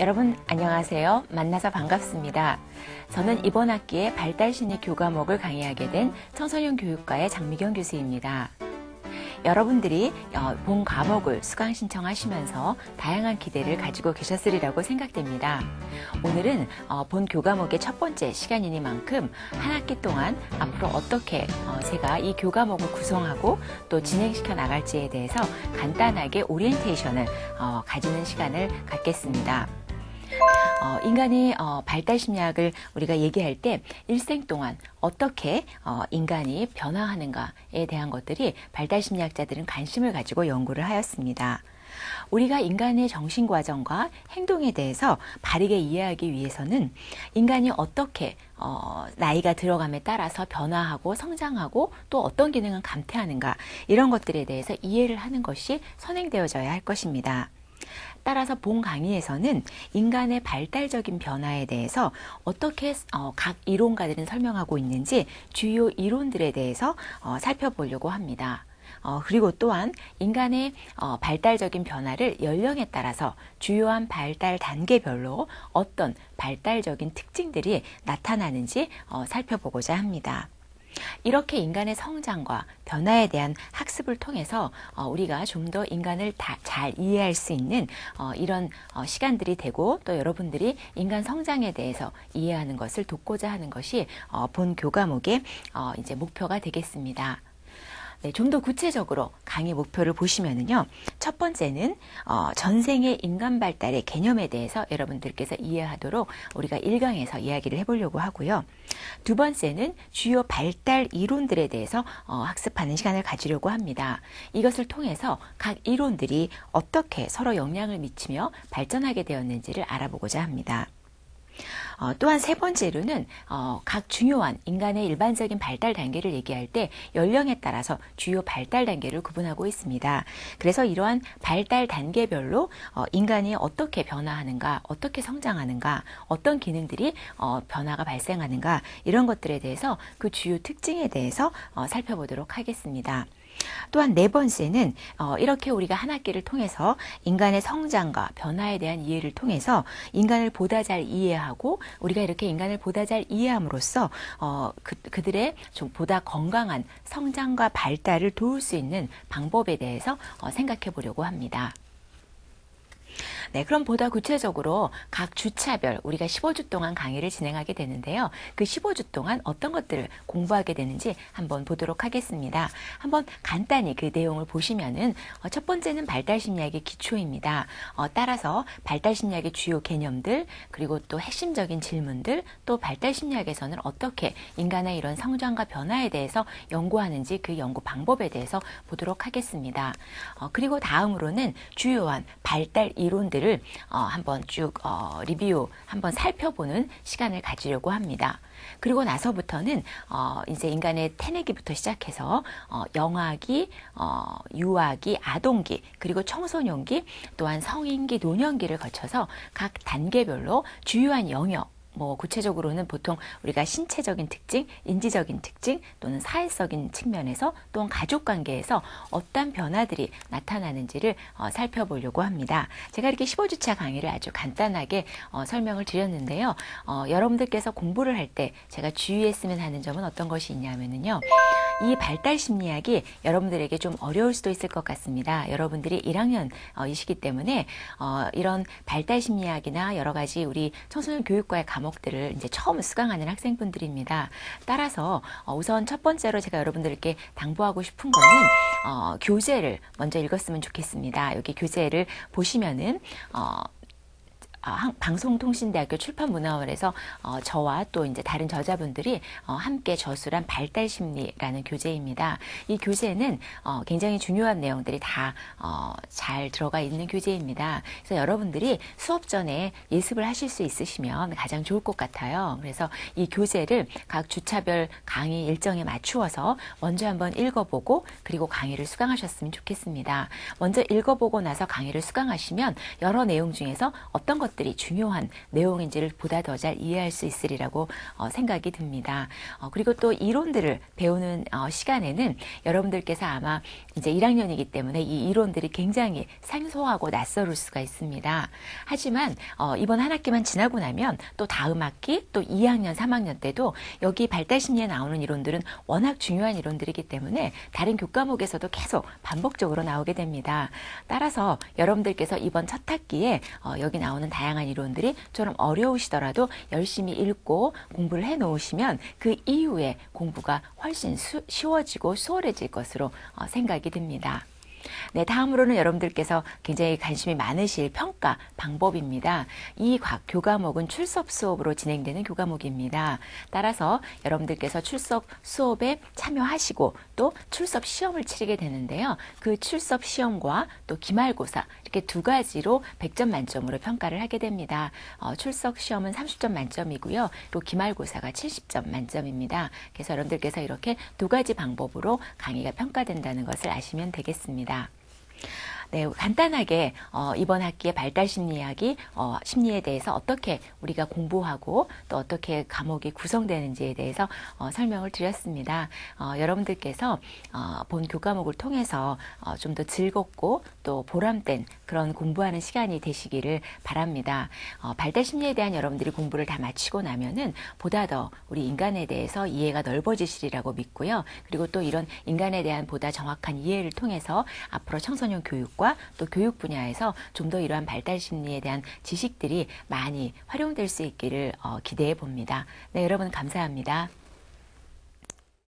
여러분 안녕하세요. 만나서 반갑습니다. 저는 이번 학기에 발달심리 교과목을 강의하게 된 청소년 교육과의 장미경 교수입니다. 여러분들이 어, 본 과목을 수강 신청하시면서 다양한 기대를 가지고 계셨으리라고 생각됩니다. 오늘은 어, 본 교과목의 첫 번째 시간이니만큼 한 학기 동안 앞으로 어떻게 어, 제가 이 교과목을 구성하고 또 진행시켜 나갈지에 대해서 간단하게 오리엔테이션을 가지는 시간을 갖겠습니다. 어, 인간의 어, 발달 심리학을 우리가 얘기할 때 일생 동안 어떻게 어, 인간이 변화하는가에 대한 것들이 발달 심리학자들은 관심을 가지고 연구를 하였습니다. 우리가 인간의 정신 과정과 행동에 대해서 바르게 이해하기 위해서는 인간이 어떻게 어, 나이가 들어감에 따라서 변화하고 성장하고 또 어떤 기능을 감퇴하는가 이런 것들에 대해서 이해를 하는 것이 선행되어져야 할 것입니다. 따라서 본 강의에서는 인간의 발달적인 변화에 대해서 어떻게 어, 각 이론가들은 설명하고 있는지 주요 이론들에 대해서 어, 살펴보려고 합니다. 어, 그리고 또한 인간의 어, 발달적인 변화를 연령에 따라서 주요한 발달 단계별로 어떤 발달적인 특징들이 나타나는지 어, 살펴보고자 합니다. 이렇게 인간의 성장과 변화에 대한 학습을 통해서 어, 우리가 좀 더 인간을 잘 이해할 수 있는 어, 이런 어, 시간들이 되고 또 여러분들이 인간 성장에 대해서 이해하는 것을 돕고자 하는 것이 본 교과목의 이제 목표가 되겠습니다. 네, 좀 더 구체적으로 강의 목표를 보시면은요. 첫 번째는 어, 전생의 인간 발달의 개념에 대해서 여러분들께서 이해하도록 우리가 1강에서 이야기를 해보려고 하고요. 두 번째는 주요 발달 이론들에 대해서 어, 학습하는 시간을 가지려고 합니다. 이것을 통해서 각 이론들이 어떻게 서로 영향을 미치며 발전하게 되었는지를 알아보고자 합니다. 어, 또한 세 번째로는 어, 각 중요한 인간의 일반적인 발달 단계를 얘기할 때 연령에 따라서 주요 발달 단계를 구분하고 있습니다. 그래서 이러한 발달 단계별로 어, 인간이 어떻게 변화하는가, 어떻게 성장하는가, 어떤 기능들이 어, 변화가 발생하는가 이런 것들에 대해서 그 주요 특징에 대해서 어, 살펴보도록 하겠습니다. 또한 네 번째는 어, 이렇게 우리가 한 학기를 통해서 인간의 성장과 변화에 대한 이해를 통해서 인간을 보다 잘 이해하고 우리가 이렇게 인간을 보다 잘 이해함으로써 어, 그, 그들의 좀 보다 건강한 성장과 발달을 도울 수 있는 방법에 대해서 어, 생각해 보려고 합니다. 네, 그럼 보다 구체적으로 각 주차별 우리가 15주 동안 강의를 진행하게 되는데요. 그 15주 동안 어떤 것들을 공부하게 되는지 한번 보도록 하겠습니다. 한번 간단히 그 내용을 보시면은 어, 첫 번째는 발달 심리학의 기초입니다. 어, 따라서 발달 심리학의 주요 개념들 그리고 또 핵심적인 질문들 또 발달 심리학에서는 어떻게 인간의 이런 성장과 변화에 대해서 연구하는지 그 연구 방법에 대해서 보도록 하겠습니다. 어, 그리고 다음으로는 주요한 발달 이론들 것들을 어, 한번 쭉 어, 리뷰 한번 살펴보는 시간을 가지려고 합니다. 그리고 나서부터는 어, 이제 인간의 태내기부터 시작해서 어, 영아기, 어, 유아기, 아동기, 그리고 청소년기, 또한 성인기, 노년기를 거쳐서 각 단계별로 주요한 영역 뭐 구체적으로는 보통 우리가 신체적인 특징, 인지적인 특징 또는 사회적인 측면에서 또는 가족 관계에서 어떤 변화들이 나타나는지를 어, 살펴보려고 합니다. 제가 이렇게 15주차 강의를 아주 간단하게 어, 설명을 드렸는데요. 어, 여러분들께서 공부를 할 때 제가 주의했으면 하는 점은 어떤 것이 있냐면요. 이 발달 심리학이 여러분들에게 좀 어려울 수도 있을 것 같습니다. 여러분들이 1학년이시기 때문에 어, 이런 발달 심리학이나 여러 가지 우리 청소년 교육과의 과목 들을 이제 처음 수강하는 학생분들입니다. 따라서 어, 우선 첫 번째로 제가 여러분들께 당부하고 싶은 거는 어, 교재를 먼저 읽었으면 좋겠습니다. 여기 교재를 보시면은 어, 아, 방송통신대학교 출판문화원에서 어, 저와 또 이제 다른 저자분들이 어, 함께 저술한 발달심리라는 교재입니다. 이 교재는 어, 굉장히 중요한 내용들이 다잘 어, 들어가 있는 교재입니다. 그래서 여러분들이 수업 전에 예습을 하실 수 있으시면 가장 좋을 것 같아요. 그래서 이 교재를 각 주차별 강의 일정에 맞추어서 먼저 한번 읽어보고 그리고 강의를 수강하셨으면 좋겠습니다. 먼저 읽어보고 나서 강의를 수강하시면 여러 내용 중에서 어떤 것 것들이 중요한 내용인지를 보다 더 잘 이해할 수 있으리라고 어, 생각이 듭니다. 어, 그리고 또 이론들을 배우는 어, 시간에는 여러분들께서 아마 이제 1학년이기 때문에 이 이론들이 굉장히 생소하고 낯설을 수가 있습니다. 하지만 어, 이번 한 학기만 지나고 나면 또 다음 학기 또 2학년, 3학년 때도 여기 발달 심리에 나오는 이론들은 워낙 중요한 이론들이기 때문에 다른 교과목에서도 계속 반복적으로 나오게 됩니다. 따라서 여러분들께서 이번 첫 학기에 어, 여기 나오는 다양한 이론들이 좀 어려우시더라도 열심히 읽고 공부를 해 놓으시면 그 이후에 공부가 훨씬 수, 쉬워지고 수월해질 것으로 어, 생각이 듭니다. 네, 다음으로는 여러분들께서 굉장히 관심이 많으실 평가 방법입니다. 이 과- 교과목은 출석 수업으로 진행되는 교과목입니다. 따라서 여러분들께서 출석 수업에 참여하시고 또 출석 시험을 치르게 되는데요. 그 출석 시험과 또 기말고사 이렇게 두 가지로 100점 만점으로 평가를 하게 됩니다. 어, 출석 시험은 30점 만점이고요. 또 기말고사가 70점 만점입니다. 그래서 여러분들께서 이렇게 두 가지 방법으로 강의가 평가된다는 것을 아시면 되겠습니다. 네, 간단하게 어, 이번 학기의 발달 심리 이야기, 어, 심리에 대해서 어떻게 우리가 공부하고 또 어떻게 과목이 구성되는지에 대해서 어, 설명을 드렸습니다. 어, 여러분들께서 어, 본 교과목을 통해서 어, 좀더 즐겁고 또 보람된 그런 공부하는 시간이 되시기를 바랍니다. 어, 발달 심리에 대한 여러분들이 공부를 다 마치고 나면은 보다 더 우리 인간에 대해서 이해가 넓어지시리라고 믿고요. 그리고 또 이런 인간에 대한 보다 정확한 이해를 통해서 앞으로 청소년 교육 과 또 교육 분야에서 좀 더 이러한 발달 심리에 대한 지식들이 많이 활용될 수 있기를 어, 기대해 봅니다. 네, 여러분 감사합니다.